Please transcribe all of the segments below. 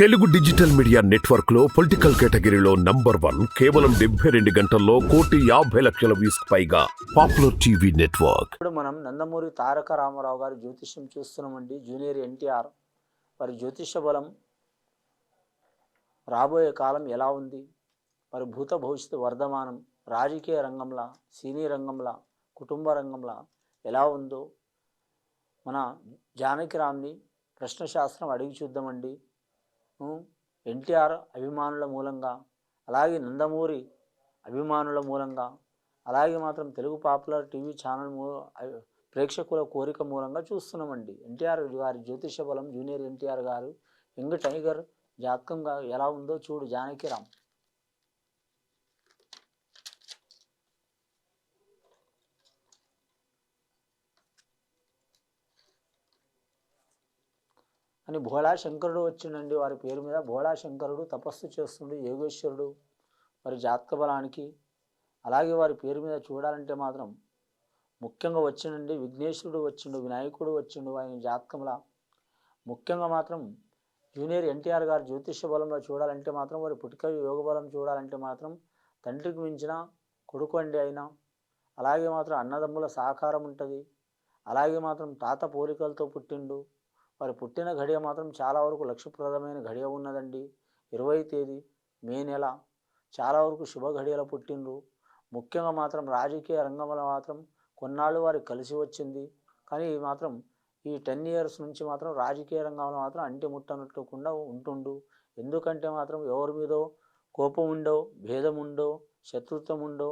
Telugu digital media నెట్వర్క్లో political కేటగిరీలో number one కేవలం డెబ్బై రెండు గంటల్లో కోటి యాభై లక్షల వ్యూస్ పైగా పాపులర్ టీవీ నెట్వర్క్. ఇప్పుడు మనం నందమూరి తారక రామారావు గారి జ్యోతిష్యం చూస్తున్నామండి జూనియర్ ఎన్టీఆర్. వారి జ్యోతిష బలం రాబోయే కాలం ఎలా ఉంది? మరి భూత భవిష్యత్తు వర్ధమానం రాజకీయ రంగంలో సినీ రంగంలో కుటుంబ రంగంలో ఎలా ఉందో మన జానకిరామ్ని ప్రశ్నశాస్త్రం అడిగి చూద్దామండి. ఎన్టీఆర్ అభిమానుల మూలంగా అలాగే నందమూరి అభిమానుల మూలంగా అలాగే మాత్రం తెలుగు పాపులర్ టీవీ ఛానల్ మూ ప్రేక్షకుల కోరిక మూలంగా చూస్తున్నామండి. ఎన్టీఆర్ గారి జ్యోతిష బలం జూనియర్ ఎన్టీఆర్ గారు యంగ్ టైగర్ జాతకంగా ఎలా ఉందో చూడు జానకిరామ్ అని భోళా శంకరుడు వచ్చిండండి. వారి పేరు మీద భోళా శంకరుడు తపస్సు చేస్తుండు యోగేశ్వరుడు. వారి జాతక బలానికి అలాగే వారి పేరు మీద చూడాలంటే మాత్రం ముఖ్యంగా వచ్చిండండి. విఘ్నేశ్వరుడు వచ్చిండు వినాయకుడు వచ్చిండు. ఆయన జాతకంలో ముఖ్యంగా మాత్రం జూనియర్ ఎన్టీఆర్ గారు జ్యోతిష బలంలో చూడాలంటే మాత్రం వారి పుట్టుక యోగ బలం చూడాలంటే మాత్రం తండ్రికి మించిన కొడుకు అండి అయినా అలాగే మాత్రం అన్నదమ్ముల సహకారం ఉంటుంది. అలాగే మాత్రం తాత పోలికలతో పుట్టిండు. వారి పుట్టిన ఘడియ మాత్రం చాలా వరకు లక్ష్యప్రదమైన ఘడియ ఉన్నదండి. ఇరవై తేదీ మే నెల. చాలా వరకు శుభ ఘడియలో పుట్టిండ్రు. ముఖ్యంగా మాత్రం రాజకీయ రంగంలో మాత్రం కొన్నాళ్ళు వారికి కలిసి వచ్చింది. కానీ మాత్రం ఈ టెన్ ఇయర్స్ నుంచి మాత్రం రాజకీయ రంగంలో మాత్రం అంటి ముట్టనట్టుకుండా ఉంటుండు. ఎందుకంటే మాత్రం ఎవరి మీదో కోపం ఉండో భేదం ఉండో శత్రుత్వం ఉండో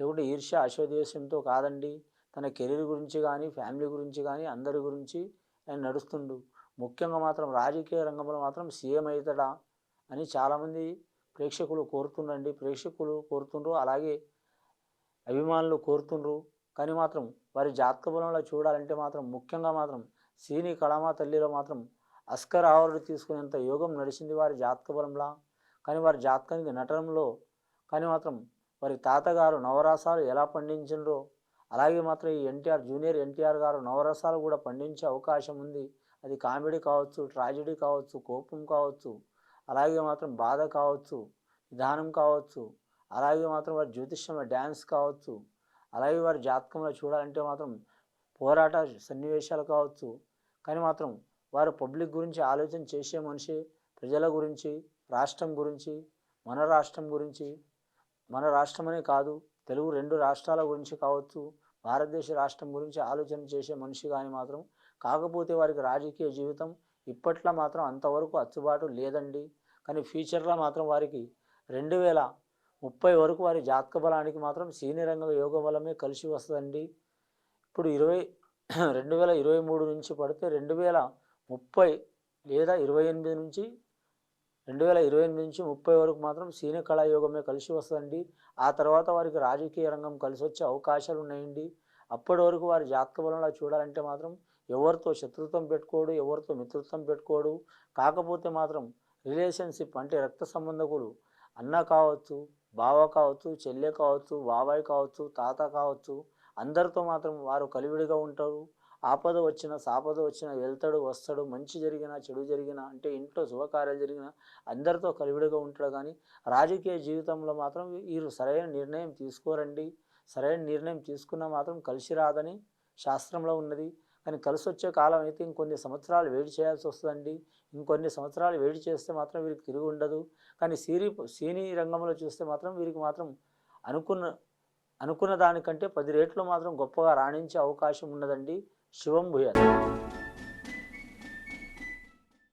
లేకుంటే ఈర్ష్య అశ్వదేశంతో కాదండి. తన కెరీర్ గురించి కానీ ఫ్యామిలీ గురించి కానీ అందరి గురించి ఆయన నడుస్తుండు. ముఖ్యంగా మాత్రం రాజకీయ రంగంలో మాత్రం సీఎం అవుతాడా అని చాలామంది ప్రేక్షకులు కోరుతుండండి. ప్రేక్షకులు కోరుతుండ్రు అలాగే అభిమానులు కోరుతుండ్రు. కానీ మాత్రం వారి జాతక బలంలో చూడాలంటే మాత్రం ముఖ్యంగా మాత్రం సీని కళామా తల్లిలో మాత్రం అస్కర్ అవార్డు తీసుకునేంత యోగం నడిచింది వారి జాతక బలంలా. కానీ వారి జాతకానికి నటనంలో కానీ మాత్రం వారి తాతగారు నవరాసాలు ఎలా పండించిండ్రో అలాగే మాత్రం ఈ ఎన్టీఆర్ జూనియర్ ఎన్టీఆర్ గారు నవరసాలు కూడా పండించే అవకాశం ఉంది. అది కామెడీ కావచ్చు ట్రాజెడీ కావచ్చు కోపం కావచ్చు అలాగే మాత్రం బాధ కావచ్చు విధానం కావచ్చు అలాగే మాత్రం వారి జ్యోతిష్యంలో డ్యాన్స్ కావచ్చు అలాగే వారి జాతకంలో చూడాలంటే మాత్రం పోరాట సన్నివేశాలు కావచ్చు. కానీ మాత్రం వారు పబ్లిక్ గురించి ఆలోచన చేసే మనిషి ప్రజల గురించి రాష్ట్రం గురించి మన రాష్ట్రం గురించి మన రాష్ట్రమనే కాదు తెలుగు రెండు రాష్ట్రాల గురించి కావచ్చు భారతదేశ రాష్ట్రం గురించి ఆలోచన చేసే మనిషి కానీ మాత్రం కాకపోతే వారికి రాజకీయ జీవితం ఇప్పట్లో మాత్రం అంతవరకు అచ్చుబాటు లేదండి. కానీ ఫ్యూచర్లో మాత్రం వారికి రెండు వేల ముప్పై వరకు వారి జాతక బలానికి మాత్రం సీనియర్ రంగ యోగ బలమే కలిసి వస్తుందండి. ఇప్పుడు ఇరవై రెండు వేల ఇరవై మూడు నుంచి పడితే రెండు వేల ముప్పై లేదా ఇరవై ఎనిమిది నుంచి రెండు వేల ఇరవై ఎనిమిది నుంచి ముప్పై వరకు మాత్రం సీనియర్ కళాయోగమే కలిసి వస్తుందండి. ఆ తర్వాత వారికి రాజకీయ రంగం కలిసి వచ్చే అవకాశాలు ఉన్నాయండి. అప్పటి వరకు వారి జాతక బలంలో చూడాలంటే మాత్రం ఎవరితో శత్రుత్వం పెట్టుకోడు ఎవరితో మిత్రత్వం పెట్టుకోడు. కాకపోతే మాత్రం రిలేషన్షిప్ అంటే రక్త సంబంధకులు అన్న కావచ్చు బావ కావచ్చు చెల్లె కావచ్చు బాబాయ్ కావచ్చు తాత కావచ్చు అందరితో మాత్రం వారు కలివిడిగా ఉంటారు. ఆపద వచ్చిన సాపద వచ్చిన వెళ్తాడు వస్తాడు మంచి జరిగినా చెడు జరిగినా అంటే ఇంట్లో శుభకార్యాలు జరిగినా అందరితో కలివిడిగా ఉంటాడు. కానీ రాజకీయ జీవితంలో మాత్రం వీరు సరైన నిర్ణయం తీసుకోరండి. సరైన నిర్ణయం తీసుకున్నా మాత్రం కలిసి రాదని శాస్త్రంలో ఉన్నది. కానీ కలిసి వచ్చే కాలం అయితే ఇంకొన్ని సంవత్సరాలు వేడి చేయాల్సి వస్తుందండి. ఇంకొన్ని సంవత్సరాలు వేడి చేస్తే మాత్రం వీరికి తిరిగి ఉండదు. కానీ సీరీ సీని రంగంలో చూస్తే మాత్రం వీరికి మాత్రం అనుకున్న అనుకున్న దానికంటే పది రేట్లు మాత్రం గొప్పగా రాణించే అవకాశం ఉన్నదండి. శివం భూయాలు